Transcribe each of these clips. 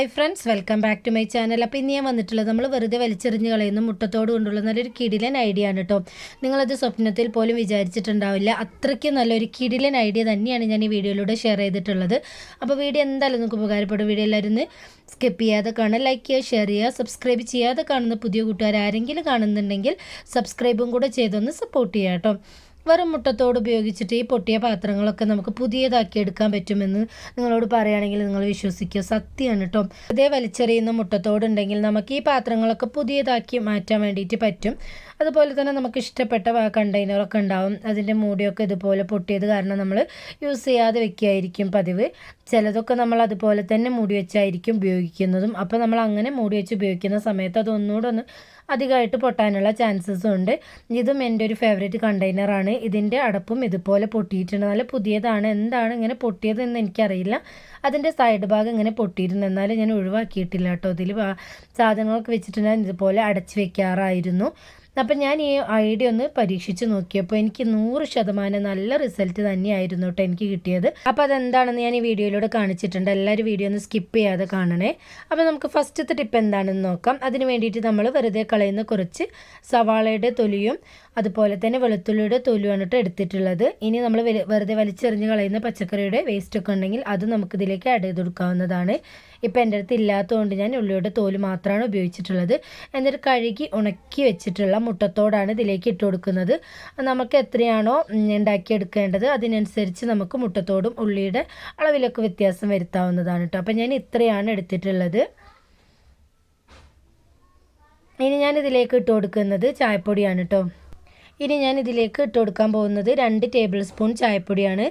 Hi friends welcome back to my channel അപ്പോൾ ഇന്ന് ഞാൻ വന്നിട്ടുള്ളത് നമ്മൾ വെറുതെ വലിച്ചെറിഞ്ഞ് കളയുന്ന മുട്ടത്തോട് കൊണ്ടുള്ള നല്ലൊരു കിടിലൻ ഐഡിയ ആണ് കേട്ടോ നിങ്ങളത് സ്വപ്നത്തിൽ പോലും വിചാരിച്ചിട്ടുണ്ടാവില്ല. അത്രയ്ക്ക് നല്ലൊരു കിടിലൻ ഐഡിയ തന്നെയാണ് ഞാൻ ഈ വീഡിയോയിലൂടെ ഷെയർ ചെയ്തിട്ടുള്ളത്. അപ്പോൾ വീഡിയോ എന്തായാലും നിങ്ങൾക്ക് ഉപകാരപ്പെടും. വീഡിയോ എല്ലാവരും സ്കിപ്പ് ചെയ്യാതെ കാണുക ലൈക്ക് ചെയ്യുക ഷെയർ ചെയ്യുക സബ്സ്ക്രൈബ് ചെയ്യാതെ കാണുന്ന പുതിയ കൂട്ടുകാർ ആരെങ്കിലും കാണുന്നുണ്ടെങ്കിൽ സബ്സ്ക്രൈബും കൂടെ ചെയ്തൊന്ന് സപ്പോർട്ട് ചെയ്യാം കേട്ടോ വെറും മുട്ടത്തോട് ഉപയോഗിച്ചിട്ട് ഈ പൊട്ടിയ പാത്രങ്ങളൊക്കെ നമുക്ക് പുതിയതാക്കി എടുക്കാൻ പറ്റുമെന്ന് നിങ്ങളോട് പറയുകയാണെങ്കിൽ നിങ്ങൾ വിശ്വസിക്കുക. സത്യമാണ് കേട്ടോ അതേ വലിച്ചെറിയുന്ന മുട്ടത്തോടുണ്ടെങ്കിൽ നമുക്ക് ഈ പാത്രങ്ങളൊക്കെ പുതിയതാക്കി മാറ്റാൻ വേണ്ടിയിട്ട് പറ്റും. അതുപോലെ തന്നെ നമുക്ക് ഇഷ്ടപ്പെട്ട കണ്ടെയ്നറൊക്കെ ഉണ്ടാവും. അതിന്റെ മൂടിയൊക്കെ ഇതുപോലെ പൊട്ടിയത് കാരണം നമ്മൾ യൂസ് ചെയ്യാതെ വെക്കുകയായിരിക്കും പതിവ്. ചിലതൊക്കെ നമ്മൾ അതുപോലെ തന്നെ മൂടി വെച്ചായിരിക്കും ഉപയോഗിക്കുന്നതും. അപ്പോൾ നമ്മൾ അങ്ങനെ മൂടി വെച്ച് ഉപയോഗിക്കുന്ന സമയത്ത് അതൊന്നുകൂടെ ഒന്ന് അധികമായിട്ട് പൊട്ടാനുള്ള ചാൻസസും ഉണ്ട്. ഇതും എന്റെ ഒരു ഫേവറേറ്റ് കണ്ടെയ്നറാണ് ഇതിന്റെ അടപ്പും ഇതുപോലെ പൊട്ടിയിട്ടുണ്ട്. നല്ല പുതിയതാണ്. എന്താണ് ഇങ്ങനെ പൊട്ടിയതെന്ന് എനിക്കറിയില്ല. അതിന്റെ സൈഡ് ഭാഗം ഇങ്ങനെ പൊട്ടിയിരുന്നു. എന്നാലും ഞാൻ ഒഴിവാക്കിയിട്ടില്ല കേട്ടോ. ഇതിൽ സാധനങ്ങളൊക്കെ വെച്ചിട്ടുണ്ടെങ്കിൽ ഇതുപോലെ അടച്ചു വെക്കാറായിരുന്നു. അപ്പം ഞാൻ ഈ ഐഡിയ ഒന്ന് പരീക്ഷിച്ച് നോക്കിയപ്പോൾ എനിക്ക് നൂറ് ശതമാനം നല്ല റിസൾട്ട് തന്നെയായിരുന്നു കേട്ടോ എനിക്ക് കിട്ടിയത്. അപ്പോൾ അതെന്താണെന്ന് ഞാൻ ഈ വീഡിയോയിലൂടെ കാണിച്ചിട്ടുണ്ട്. എല്ലാവരും വീഡിയോ ഒന്ന് സ്കിപ്പ് ചെയ്യാതെ കാണണേ. അപ്പോൾ നമുക്ക് ഫസ്റ്റത്തെ ടിപ്പ് എന്താണെന്ന് നോക്കാം. അതിന് വേണ്ടിയിട്ട് നമ്മൾ വെറുതെ കളയുന്ന കുറച്ച് സവാളയുടെ തൊലിയും അതുപോലെ തന്നെ വെളുത്തുള്ളിയുടെ തൊലിയാണ് കേട്ടോ എടുത്തിട്ടുള്ളത്. ഇനി നമ്മൾ വെറുതെ വലിച്ചെറിഞ്ഞ് കളയുന്ന പച്ചക്കറിയുടെ വേസ്റ്റ് ഒക്കെ ഉണ്ടെങ്കിൽ അത് നമുക്ക് ഇതിലേക്ക് ആഡ് ചെയ്ത് കൊടുക്കാവുന്നതാണ്. ഇപ്പോൾ എന്റെ അടുത്ത് ഇല്ലാത്തതുകൊണ്ട് ഞാൻ ഉള്ളിയുടെ തോൽ മാത്രമാണ് ഉപയോഗിച്ചിട്ടുള്ളത്. എന്നിട്ട് കഴുകി ഉണക്കി വെച്ചിട്ടുള്ള മുട്ടത്തോടാണ് ഇതിലേക്ക് ഇട്ട് കൊടുക്കുന്നത്. നമുക്ക് എത്രയാണോ ഉണ്ടാക്കിയെടുക്കേണ്ടത് അതിനനുസരിച്ച് നമുക്ക് മുട്ടത്തോടും ഉള്ളിയുടെ അളവിലൊക്കെ വ്യത്യാസം വരുത്താവുന്നതാണ് കേട്ടോ അപ്പോൾ ഞാൻ ഇത്രയാണ് എടുത്തിട്ടുള്ളത്. ഇനി ഞാൻ ഇതിലേക്ക് ഇട്ട് കൊടുക്കുന്നത് ചായപ്പൊടിയാണ് കേട്ടോ ഇനി ഞാൻ ഇതിലേക്ക് ഇട്ട് കൊടുക്കാൻ പോകുന്നത് രണ്ട് ടേബിൾ സ്പൂൺ ചായപ്പൊടിയാണ്.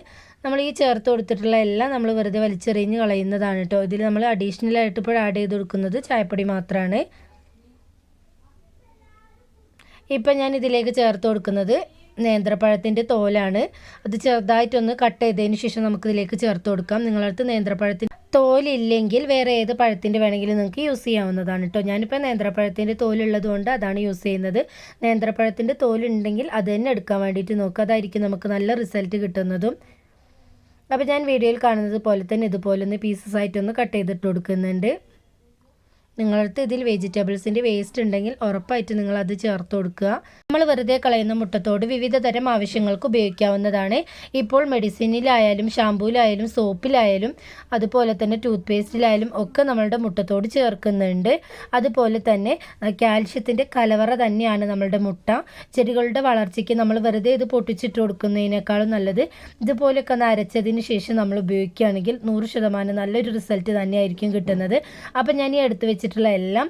നമ്മൾ ഈ ചേർത്ത് കൊടുത്തിട്ടുള്ള എല്ലാം നമ്മൾ വെറുതെ വലിച്ചെറിഞ്ഞ് കളയുന്നതാണ് കേട്ടോ ഇതിൽ നമ്മൾ അഡീഷണൽ ആയിട്ട് ഇപ്പോൾ ആഡ് ചെയ്ത് കൊടുക്കുന്നത് ചായപ്പൊടി മാത്രമാണ് ഇപ്പം ഞാൻ ഇതിലേക്ക് ചേർത്ത് കൊടുക്കുന്നത് നേന്ത്രപ്പഴത്തിന്റെ തോലാണ്. അത് ചെറുതായിട്ടൊന്ന് കട്ട് ചെയ്തതിന് ശേഷം നമുക്കിതിലേക്ക് ചേർത്ത് കൊടുക്കാം. നിങ്ങളടുത്ത് നേന്ത്രപ്പഴത്തിന്റെ തോലില്ലെങ്കിൽ വേറെ ഏത് പഴത്തിന്റെ വേണമെങ്കിലും നിങ്ങൾക്ക് യൂസ് ചെയ്യാവുന്നതാണ് കേട്ടോ. ഞാനിപ്പോൾ നേന്ത്രപ്പഴത്തിന്റെ തോലുള്ളത് കൊണ്ട് അതാണ് യൂസ് ചെയ്യുന്നത്. നേന്ത്രപ്പഴത്തിന്റെ തോലുണ്ടെങ്കിൽ അത് തന്നെ എടുക്കാൻ വേണ്ടിയിട്ട് നോക്കുക അതായിരിക്കും നമുക്ക് നല്ല റിസൾട്ട് കിട്ടുന്നതും. അപ്പോൾ ഞാൻ വീഡിയോയിൽ കാണുന്നത് പോലെ തന്നെ ഇതുപോലെ ഒന്ന് പീസസ് ആയിട്ടൊന്ന് കട്ട് ചെയ്തിട്ട് കൊടുക്കുന്നുണ്ട്. നിങ്ങളടുത്ത് ഇതിൽ വെജിറ്റബിൾസിന്റെ വേസ്റ്റ് ഉണ്ടെങ്കിൽ ഉറപ്പായിട്ട് നിങ്ങൾ അത് ചേർത്ത് കൊടുക്കുക. നമ്മൾ വെറുതെ കളയുന്ന മുട്ടത്തോട് വിവിധ തരം ആവശ്യങ്ങൾക്ക് ഉപയോഗിക്കാവുന്നതാണ്. ഇപ്പോൾ മെഡിസിനിലായാലും ഷാമ്പൂലായാലും സോപ്പിലായാലും അതുപോലെ തന്നെ ടൂത്ത് പേസ്റ്റിലായാലും ഒക്കെ നമ്മളുടെ മുട്ടത്തോട് ചേർക്കുന്നുണ്ട്. അതുപോലെ തന്നെ കാൽഷ്യത്തിന്റെ കലവറ തന്നെയാണ് നമ്മളുടെ മുട്ട. ചെടികളുടെ വളർച്ചയ്ക്ക് നമ്മൾ വെറുതെ ഇത് പൊട്ടിച്ചിട്ട് കൊടുക്കുന്നതിനേക്കാളും നല്ലത്. ഇതുപോലെയൊക്കെ ഒന്ന് അരച്ചതിന് ശേഷം നമ്മൾ ഉപയോഗിക്കുകയാണെങ്കിൽ നൂറ് ശതമാനം നല്ലൊരു റിസൾട്ട് തന്നെയായിരിക്കും കിട്ടുന്നത്. അപ്പം ഞാൻ ഈ എടുത്ത് വെച്ചിട്ടുള്ള എല്ലാം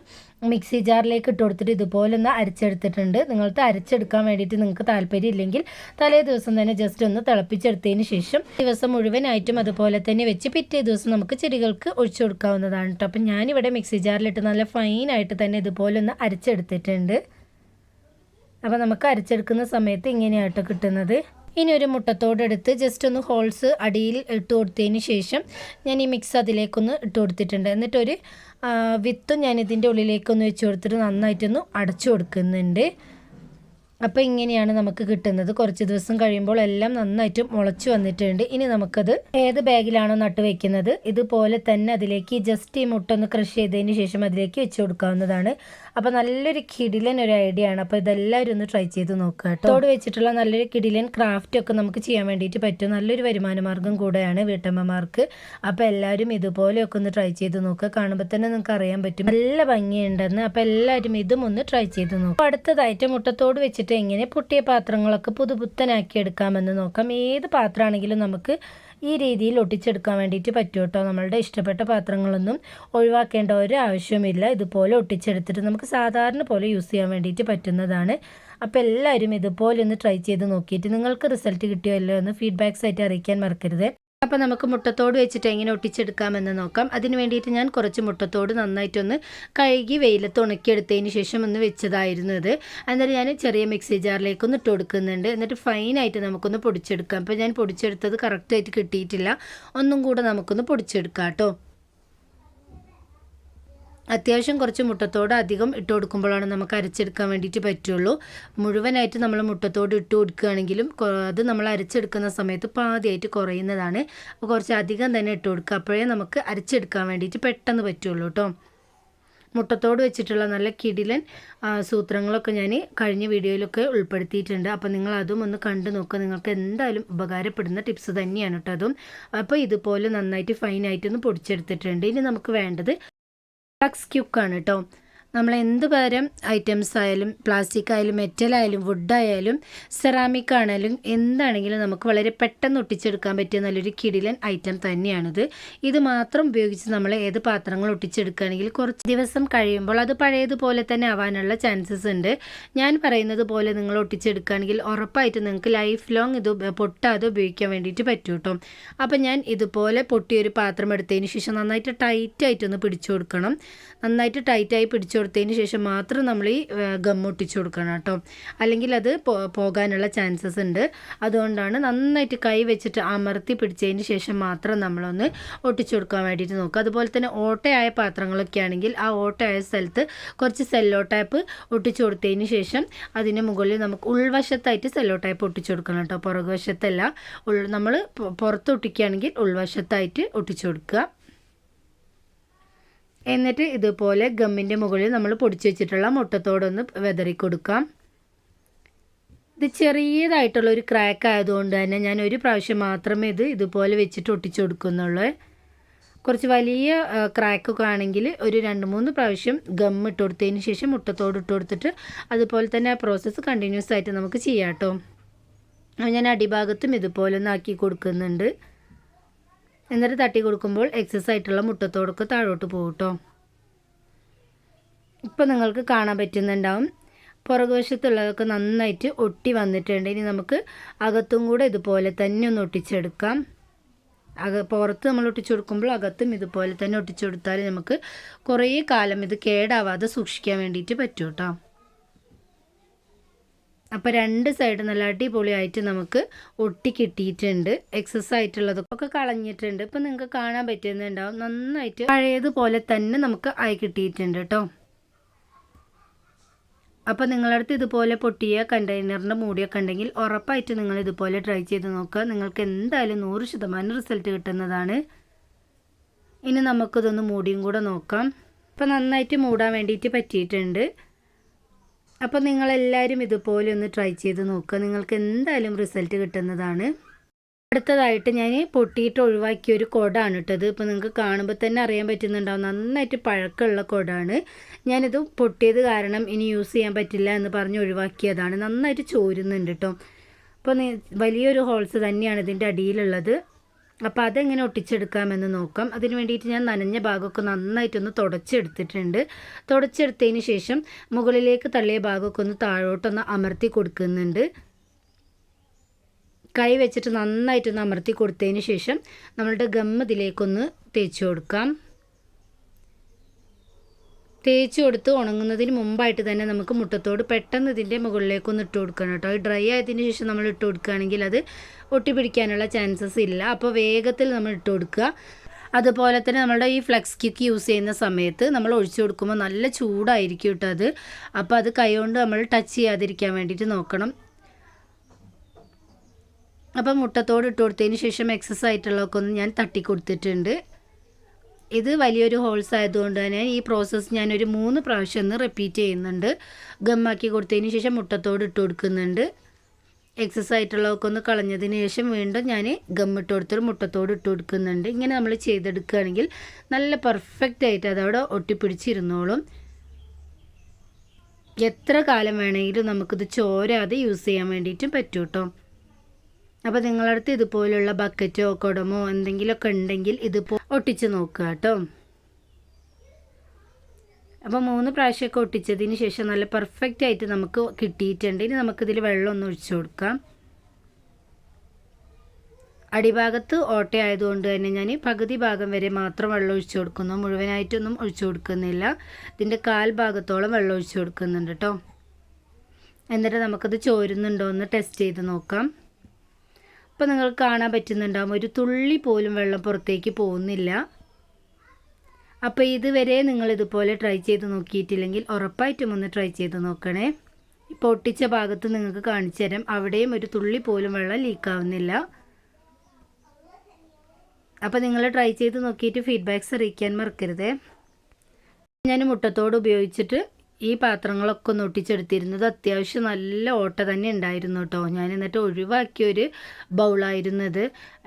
മിക്സി ജാറിലേക്ക് ഇട്ട് കൊടുത്തിട്ട് ഇതുപോലെ ഒന്ന് അരച്ചെടുത്തിട്ടുണ്ട്. നിങ്ങൾക്ക് അരച്ചെടുക്കാൻ വേണ്ടിയിട്ട് നിങ്ങൾക്ക് താല്പര്യം ഇല്ലെങ്കിൽ തലേ ദിവസം തന്നെ ജസ്റ്റ് ഒന്ന് തിളപ്പിച്ചെടുത്തതിന് ശേഷം ദിവസം മുഴുവനായിട്ടും അതുപോലെ തന്നെ വെച്ച് പിറ്റേ ദിവസം നമുക്ക് ചെടികൾക്ക് ഒഴിച്ചു കൊടുക്കാവുന്നതാണ് കേട്ടോ അപ്പം ഞാനിവിടെ മിക്സി ജാറിലിട്ട് നല്ല ഫൈനായിട്ട് തന്നെ ഇതുപോലെ ഒന്ന് അരച്ചെടുത്തിട്ടുണ്ട്. അപ്പോൾ നമുക്ക് അരച്ചെടുക്കുന്ന സമയത്ത് ഇങ്ങനെയാട്ടോ കിട്ടുന്നത്. ഇനി ഒരു മുട്ടത്തോടെടുത്ത് ജസ്റ്റ് ഒന്ന് ഹോൾസ് അടിയിൽ ഇട്ട് കൊടുത്തതിന് ശേഷം ഞാൻ ഈ മിക്സ് അതിലേക്കൊന്ന് ഇട്ട് കൊടുത്തിട്ടുണ്ട്. എന്നിട്ടൊരു വിത്തും ഞാൻ ഇതിന്റെ ഉള്ളിലേക്കൊന്ന് വെച്ച് കൊടുത്തിട്ട് നന്നായിട്ടൊന്ന് അടച്ചു കൊടുക്കുന്നുണ്ട്. അപ്പോൾ ഇങ്ങനെയാണ് നമുക്ക് കിട്ടുന്നത്. കുറച്ച് ദിവസം കഴിയുമ്പോൾ എല്ലാം നന്നായിട്ട് മുളച്ചു വന്നിട്ടുണ്ട്. ഇനി നമുക്കത് ഏത് ബാഗിലാണോ നട്ട് വെക്കുന്നത് ഇതുപോലെ തന്നെ അതിലേക്ക് ജസ്റ്റ് ഈ മുട്ട ഒന്ന് ക്രഷ് ചെയ്തതിന് ശേഷം അതിലേക്ക് വെച്ച് കൊടുക്കാവുന്നതാണ്. അപ്പോൾ നല്ലൊരു കിടിലൻ ഒരു ഐഡിയ ആണ്. അപ്പോൾ ഇതെല്ലാവരും ഒന്ന് ട്രൈ ചെയ്ത് നോക്കുക കേട്ടോ. തോട് വെച്ചിട്ടുള്ള നല്ലൊരു കിടിലൻ ക്രാഫ്റ്റ് ഒക്കെ നമുക്ക് ചെയ്യാൻ വേണ്ടിയിട്ട് പറ്റും. നല്ലൊരു വരുമാന മാർഗം കൂടെയാണ് വീട്ടമ്മമാർക്ക്. അപ്പോൾ എല്ലാവരും ഇതുപോലെയൊക്കെ ഒന്ന് ട്രൈ ചെയ്ത് നോക്കുക കാണുമ്പോൾ തന്നെ നിങ്ങൾക്ക് അറിയാൻ പറ്റും. നല്ല ഭംഗിയുണ്ടെന്ന്. അപ്പോൾ എല്ലാവരും ഇതും ഒന്ന് ട്രൈ ചെയ്ത് നോക്കുക അടുത്തതായിട്ട് മുട്ടത്തോട് വെച്ചിട്ട് എങ്ങനെ പൊട്ടിയ പാത്രങ്ങളൊക്കെ പുതുപുത്തനാക്കി എടുക്കാമെന്ന് നോക്കാം. ഏത് പാത്രമാണെങ്കിലും നമുക്ക് ഈ രീതിയിൽ ഒട്ടിച്ചെടുക്കാൻ വേണ്ടിയിട്ട് പറ്റും കേട്ടോ. നമ്മളുടെ ഇഷ്ടപ്പെട്ട പാത്രങ്ങളൊന്നും ഒഴിവാക്കേണ്ട ഒരു ആവശ്യമില്ല ഇതുപോലെ ഒട്ടിച്ചെടുത്തിട്ട് നമുക്ക് സാധാരണ പോലെ യൂസ് ചെയ്യാൻ വേണ്ടിയിട്ട് പറ്റുന്നതാണ്. അപ്പോൾ എല്ലാവരും ഇതുപോലെ ഒന്ന് ട്രൈ ചെയ്ത് നോക്കിയിട്ട് നിങ്ങൾക്ക് റിസൾട്ട് കിട്ടിയോ ഇല്ലയോ എന്ന് ഫീഡ്ബാക്സ് ആയിട്ട് അറിയിക്കാൻ മറക്കരുത്. അപ്പോൾ നമുക്ക് മുട്ടത്തോട് വെച്ചിട്ട് എങ്ങനെ ഒട്ടിച്ചെടുക്കാമെന്ന് നോക്കാം. അതിന് വേണ്ടിയിട്ട് ഞാൻ കുറച്ച് മുട്ടത്തോട് നന്നായിട്ടൊന്ന് കഴുകി വെയിലത്ത് ഉണക്കിയെടുത്തതിന് ശേഷം ഒന്ന് വെച്ചതായിരുന്നു ഇത്. എന്നിട്ട് ഞാൻ ചെറിയ മിക്സി ജാറിലേക്ക് ഒന്ന് ഇട്ട് കൊടുക്കുന്നുണ്ട്. എന്നിട്ട് ഫൈനായിട്ട് നമുക്കൊന്ന് പൊടിച്ചെടുക്കാം. അപ്പോൾ ഞാൻ പൊടിച്ചെടുത്തത് കറക്റ്റായിട്ട് കിട്ടിയിട്ടില്ല. ഒന്നും കൂടെ നമുക്കൊന്ന് പൊടിച്ചെടുക്കാം കേട്ടോ. അത്യാവശ്യം കുറച്ച് മുട്ടത്തോട് അധികം ഇട്ട് കൊടുക്കുമ്പോഴാണ് നമുക്ക് അരച്ചെടുക്കാൻ വേണ്ടിയിട്ട് പറ്റുള്ളൂ. മുഴുവനായിട്ട് നമ്മൾ മുട്ടത്തോട് ഇട്ട് കൊടുക്കുകയാണെങ്കിലും അത് നമ്മൾ അരച്ചെടുക്കുന്ന സമയത്ത് പാതിയായിട്ട് കുറയുന്നതാണ്. അപ്പോൾ കുറച്ച് അധികം തന്നെ ഇട്ട് കൊടുക്കുക. അപ്പോഴേ നമുക്ക് അരച്ചെടുക്കാൻ വേണ്ടിയിട്ട് പെട്ടെന്ന് പറ്റുള്ളൂ കേട്ടോ മുട്ടത്തോട് വെച്ചിട്ടുള്ള നല്ല കിടിലൻ സൂത്രങ്ങളൊക്കെ ഞാൻ കഴിഞ്ഞ വീഡിയോയിലൊക്കെ ഉൾപ്പെടുത്തിയിട്ടുണ്ട്. അപ്പോൾ നിങ്ങൾ അതും ഒന്ന് കണ്ടു നോക്കുക നിങ്ങൾക്ക് എന്തായാലും ഉപകാരപ്പെടുന്ന ടിപ്സ് തന്നെയാണ് കേട്ടോ അതും. അപ്പോൾ ഇതുപോലെ നന്നായിട്ട് ഫൈനായിട്ടൊന്ന് പൊടിച്ചെടുത്തിട്ടുണ്ട്. ഇനി നമുക്ക് വേണ്ടത് ഫ്ലക്സ് ക്യുക്കാണ് കേട്ടോ നമ്മൾ എന്ത് പകരം ഐറ്റംസ് ആയാലും പ്ലാസ്റ്റിക് ആയാലും മെറ്റൽ ആയാലും വുഡ് ആയാലും സെറാമിക് ആണെങ്കിലും എന്താണെങ്കിലും നമുക്ക് വളരെ പെട്ടെന്ന് ഒട്ടിച്ചെടുക്കാൻ പറ്റിയ നല്ലൊരു കിടിലൻ ഐറ്റം തന്നെയാണിത്. ഇത് മാത്രം ഉപയോഗിച്ച് നമ്മൾ ഏത് പാത്രങ്ങൾ ഒട്ടിച്ചെടുക്കുകയാണെങ്കിൽ കുറച്ച് ദിവസം കഴിയുമ്പോൾ അത് പഴയതുപോലെ തന്നെ ആവാനുള്ള ചാൻസസ് ഉണ്ട്. ഞാൻ പറയുന്നത് പോലെ നിങ്ങൾ ഒട്ടിച്ചെടുക്കുകയാണെങ്കിൽ ഉറപ്പായിട്ട് നിങ്ങൾക്ക് ലൈഫ് ലോങ് ഇത് പൊട്ടാതെ ഉപയോഗിക്കാൻ വേണ്ടിയിട്ട് പറ്റും കേട്ടോ അപ്പം ഞാൻ ഇതുപോലെ പൊട്ടിയൊരു പാത്രം എടുത്തതിന് ശേഷം നന്നായിട്ട് ടൈറ്റായിട്ടൊന്ന് പിടിച്ചു കൊടുക്കണം. നന്നായിട്ട് ടൈറ്റായി പിടിച്ചു കൊടുത്തതിന് ശേഷം മാത്രം നമ്മൾ ഈ ഗം ഒട്ടിച്ചു കൊടുക്കണം കേട്ടോ. അല്ലെങ്കിൽ അത് പോകാനുള്ള ചാൻസസ് ഉണ്ട്. അതുകൊണ്ടാണ് നന്നായിട്ട് കൈ വെച്ചിട്ട് അമർത്തി പിടിച്ചതിന് ശേഷം മാത്രം നമ്മളൊന്ന് ഒട്ടിച്ചു കൊടുക്കാൻ വേണ്ടിയിട്ട് നോക്കുക. അതുപോലെ തന്നെ ഓട്ടയായ പാത്രങ്ങളൊക്കെ ആണെങ്കിൽ ആ ഓട്ടയായ സ്ഥലത്ത് കുറച്ച് സെല്ലോ ടൈപ്പ് ഒട്ടിച്ചു കൊടുത്തതിന് ശേഷം അതിന് മുകളിൽ നമുക്ക് ഉൾവശത്തായിട്ട് സെല്ലോ ടൈപ്പ് ഒട്ടിച്ചു കൊടുക്കണം കേട്ടോ. പുറകുവശത്തല്ല. ഉൾ നമ്മൾ പുറത്ത് ഒട്ടിക്കുകയാണെങ്കിൽ ഉൾവശത്തായിട്ട് ഒട്ടിച്ചു കൊടുക്കുക. എന്നിട്ട് ഇതുപോലെ ഗമ്മിന്റെ മുകളിൽ നമ്മൾ പൊടിച്ചു വെച്ചിട്ടുള്ള മുട്ടത്തോടൊന്ന് വെതറി കൊടുക്കാം. ഇത് ചെറിയതായിട്ടുള്ള ഒരു ക്രാക്ക് ആയതുകൊണ്ട് തന്നെ ഞാൻ ഒരു പ്രാവശ്യം മാത്രമേ ഇത് ഇതുപോലെ വെച്ചിട്ട് ഒട്ടിച്ചു കൊടുക്കുന്നുള്ളൂ. കുറച്ച് വലിയ ക്രാക്കൊക്കെ ആണെങ്കിൽ ഒരു രണ്ട് മൂന്ന് പ്രാവശ്യം ഗം ഇട്ട് കൊടുത്തതിന് ശേഷം മുട്ടത്തോട് ഇട്ട് കൊടുത്തിട്ട് അതുപോലെ തന്നെ ആ പ്രോസസ്സ് കണ്ടിന്യൂസ് ആയിട്ട് നമുക്ക് ചെയ്യാം കേട്ടോ. ഞാൻ അടിഭാഗത്തും ഇതുപോലെ ഒന്ന് ആക്കി കൊടുക്കുന്നുണ്ട്. എന്നിട്ട് തട്ടി കൊടുക്കുമ്പോൾ എക്സസ് ആയിട്ടുള്ള മുട്ടത്തോടൊക്കെ താഴോട്ട് പോകും കേട്ടോ ഇപ്പം നിങ്ങൾക്ക് കാണാൻ പറ്റുന്നുണ്ടാവും. പുറകുവശത്തുള്ളതൊക്കെ നന്നായിട്ട് ഒട്ടി വന്നിട്ടുണ്ട്. ഇനി നമുക്ക് അകത്തും കൂടെ ഇതുപോലെ തന്നെ ഒന്ന് ഒട്ടിച്ചെടുക്കാം. അക പുറത്ത് നമ്മൾ ഒട്ടിച്ചു കൊടുക്കുമ്പോൾ അകത്തും ഇതുപോലെ തന്നെ ഒട്ടിച്ചു കൊടുത്താൽ നമുക്ക് കുറേ കാലം ഇത് കേടാവാതെ സൂക്ഷിക്കാൻ വേണ്ടിയിട്ട് പറ്റൂട്ടോ. അപ്പോൾ രണ്ട് സൈഡ് നല്ല അടിപൊളിയായിട്ട് നമുക്ക് ഒട്ടി കിട്ടിയിട്ടുണ്ട്. എക്സസ് ആയിട്ടുള്ളതൊക്കെ കളഞ്ഞിട്ടുണ്ട്. ഇപ്പം നിങ്ങൾക്ക് കാണാൻ പറ്റുന്നുണ്ടാവും. നന്നായിട്ട് പഴയതുപോലെ തന്നെ നമുക്ക് ആയി കിട്ടിയിട്ടുണ്ട് കേട്ടോ അപ്പോൾ നിങ്ങളടുത്ത് ഇതുപോലെ പൊട്ടിയ കണ്ടെയ്നറിന്റെ മൂടിയൊക്കെ ഉണ്ടെങ്കിൽ ഉറപ്പായിട്ട് നിങ്ങൾ ഇതുപോലെ ട്രൈ ചെയ്ത് നോക്കുക. നിങ്ങൾക്ക് എന്തായാലും നൂറ് ശതമാനം റിസൾട്ട് കിട്ടുന്നതാണ്. ഇനി നമുക്കിതൊന്ന് മൂടിയും കൂടെ നോക്കാം. അപ്പോൾ നന്നായിട്ട് മൂടാൻ വേണ്ടിയിട്ട് പറ്റിയിട്ടുണ്ട്. അപ്പോൾ നിങ്ങളെല്ലാവരും ഇതുപോലെ ഒന്ന് ട്രൈ ചെയ്ത് നോക്കുക. നിങ്ങൾക്ക് എന്തായാലും റിസൾട്ട് കിട്ടുന്നതാണ്. അടുത്തതായിട്ട് ഞാൻ പൊട്ടിയിട്ട് ഒഴിവാക്കിയ ഒരു കൊടാണ് ഇട്ടത്. ഇപ്പോൾ നിങ്ങൾക്ക് കാണുമ്പോൾ തന്നെ അറിയാൻ പറ്റുന്നുണ്ടാവും. നന്നായിട്ട് പഴക്കമുള്ള കൊടാണ്. ഞാനിത് പൊട്ടിയത് കാരണം ഇനി യൂസ് ചെയ്യാൻ പറ്റില്ല എന്ന് പറഞ്ഞ് ഒഴിവാക്കിയതാണ്. നന്നായിട്ട് ചോരുന്നുണ്ട് കേട്ടോ അപ്പോൾ വലിയൊരു ഹോൾസ് തന്നെയാണ് ഇതിന്റെ അടിയിലുള്ളത്. അപ്പോൾ അതെങ്ങനെ ഒട്ടിച്ചെടുക്കാമെന്ന് നോക്കാം. അതിന് വേണ്ടിയിട്ട് ഞാൻ നനഞ്ഞ ഭാഗമൊക്കെ നന്നായിട്ടൊന്ന് തുടച്ചെടുത്തിട്ടുണ്ട്. തുടച്ചെടുത്തതിന് ശേഷം മുകളിലേക്ക് തള്ളിയ ഭാഗമൊക്കെ ഒന്ന് താഴോട്ടൊന്ന് അമർത്തി കൊടുക്കുന്നുണ്ട്. കൈ വെച്ചിട്ട് നന്നായിട്ടൊന്ന് അമർത്തി കൊടുത്തതിന് ശേഷം നമ്മളുടെ ഗമ്മതിലേക്കൊന്ന് തേച്ച് കൊടുക്കാം. തേച്ച് കൊടുത്ത് ഉണങ്ങുന്നതിന് മുമ്പായിട്ട് തന്നെ നമുക്ക് മുട്ടത്തോട് പെട്ടെന്ന് ഇതിന്റെ മുകളിലേക്കൊന്ന് ഇട്ട് കൊടുക്കണം കേട്ടോ. ഡ്രൈ ആയതിന് ശേഷം നമ്മൾ ഇട്ട് കൊടുക്കുകയാണെങ്കിൽ അത് ഒട്ടിപ്പിടിക്കാനുള്ള ചാൻസസ് ഇല്ല. അപ്പോൾ വേഗത്തിൽ നമ്മൾ ഇട്ട് കൊടുക്കുക. അതുപോലെ തന്നെ നമ്മുടെ ഈ ഫ്ലെക്സ് ക്യൂക്ക് യൂസ് ചെയ്യുന്ന സമയത്ത് നമ്മൾ ഒഴിച്ചു കൊടുക്കുമ്പോൾ നല്ല ചൂടായിരിക്കും കേട്ടോ അത്. അപ്പോൾ അത് കൈകൊണ്ട് നമ്മൾ ടച്ച് ചെയ്യാതിരിക്കാൻ വേണ്ടിയിട്ട് നോക്കണം. അപ്പോൾ മുട്ടത്തോട് ഇട്ട് കൊടുത്തതിന് ശേഷം എക്സസ് ആയിട്ടുള്ളതൊക്കെ ഒന്ന് ഞാൻ തട്ടി കൊടുത്തിട്ടുണ്ട്. ഇത് വലിയൊരു ഹോൾസ് ആയതുകൊണ്ട് തന്നെ ഈ പ്രോസസ്സ് ഞാനൊരു മൂന്ന് പ്രാവശ്യം ഒന്ന് റിപ്പീറ്റ് ചെയ്യുന്നുണ്ട്. ഗമ്മാക്കി കൊടുത്തതിന് ശേഷം മുട്ടത്തോട് ഇട്ട് കൊടുക്കുന്നുണ്ട്. എക്സസ് ആയിട്ടുള്ളതൊക്കെ ഒന്ന് കളഞ്ഞതിന് ശേഷം വീണ്ടും ഞാൻ ഗമ്മിട്ട് കൊടുത്തൊരു മുട്ടത്തോട് ഇട്ട് കൊടുക്കുന്നുണ്ട്. ഇങ്ങനെ നമ്മൾ ചെയ്തെടുക്കുകയാണെങ്കിൽ നല്ല പെർഫെക്റ്റ് ആയിട്ട് അതവിടെ ഒട്ടിപ്പിടിച്ചിരുന്നോളും. എത്ര കാലം വേണമെങ്കിലും നമുക്കിത് ചോരാതെ യൂസ് ചെയ്യാൻ വേണ്ടിയിട്ടും പറ്റൂട്ടോ. അപ്പോൾ നിങ്ങളുടെ നിങ്ങളടുത്ത് ഇതുപോലുള്ള ബക്കറ്റോ കുടമോ എന്തെങ്കിലുമൊക്കെ ഉണ്ടെങ്കിൽ ഇതിപ്പോൾ ഒട്ടിച്ച് നോക്കുക കേട്ടോ. അപ്പോൾ മൂന്ന് പ്രാവശ്യമൊക്കെ ഒട്ടിച്ചതിന് ശേഷം നല്ല പെർഫെക്റ്റ് ആയിട്ട് നമുക്ക് കിട്ടിയിട്ടുണ്ട്. ഇനി നമുക്കിതിൽ വെള്ളം ഒന്ന് ഒഴിച്ചു കൊടുക്കാം. അടിഭാഗത്ത് ഓട്ടയായതുകൊണ്ട് തന്നെ ഞാൻ പകുതി ഭാഗം വരെ മാത്രം വെള്ളം ഒഴിച്ചു കൊടുക്കുന്നു. മുഴുവനായിട്ടൊന്നും ഒഴിച്ചു കൊടുക്കുന്നില്ല. ഇതിന്റെ കാൽ ഭാഗത്തോളം വെള്ളം ഒഴിച്ചു കൊടുക്കുന്നുണ്ട് കേട്ടോ. എന്നിട്ട് നമുക്കത് ചോരുന്നുണ്ടോ എന്ന് ടെസ്റ്റ് ചെയ്ത് നോക്കാം. ഇപ്പം നിങ്ങൾക്ക് കാണാൻ പറ്റുന്നുണ്ടാകും ഒരു തുള്ളി പോലും വെള്ളം പുറത്തേക്ക് പോകുന്നില്ല. അപ്പോൾ ഇതുവരെ നിങ്ങൾ ഇതുപോലെ ട്രൈ ചെയ്ത് നോക്കിയിട്ടില്ലെങ്കിൽ ഉറപ്പായിട്ടും ഒന്ന് ട്രൈ ചെയ്ത് നോക്കണേ. ഇപ്പോൾ ഒട്ടിച്ച ഭാഗത്ത് നിങ്ങൾക്ക് കാണിച്ചു തരാം. അവിടെയും ഒരു തുള്ളി പോലും വെള്ളം ലീക്കാവുന്നില്ല അപ്പോൾ നിങ്ങൾ ട്രൈ ചെയ്ത് നോക്കിയിട്ട് ഫീഡ്ബാക്ക്സ് അറിയിക്കാൻ മറക്കരുതേ. ഞാൻ മുട്ടത്തോട് ഉപയോഗിച്ചിട്ട് ഈ പാത്രങ്ങളൊക്കെ ഒന്ന് ഒട്ടിച്ചെടുത്തിരുന്നത് അത്യാവശ്യം നല്ല ഓട്ട തന്നെ ഉണ്ടായിരുന്നു കേട്ടോ. ഞാൻ എന്നിട്ട് ഒഴിവാക്കിയൊരു ബൗളായിരുന്നത്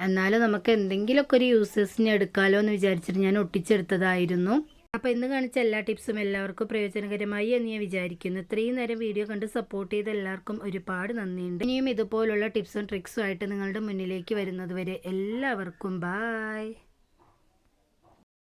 എന്നാലും നമുക്ക് എന്തെങ്കിലുമൊക്കെ ഒരു യൂസേഴ്സിന് എടുക്കാമല്ലോ എന്ന് വിചാരിച്ചിട്ട് ഞാൻ ഒട്ടിച്ചെടുത്തതായിരുന്നു. അപ്പോൾ ഇന്ന് കാണിച്ച എല്ലാ ടിപ്സും എല്ലാവർക്കും പ്രയോജനകരമായി എന്ന് ഞാൻ വിചാരിക്കുന്നു. ഇത്രയും നേരം വീഡിയോ കണ്ട് സപ്പോർട്ട് ചെയ്ത എല്ലാവർക്കും ഒരുപാട് നന്ദിയുണ്ട്. ഇനിയും ഇതുപോലുള്ള ടിപ്സും ട്രിക്സും ആയിട്ട് നിങ്ങളുടെ മുന്നിലേക്ക് വരുന്നത് വരെ എല്ലാവർക്കും ബായ്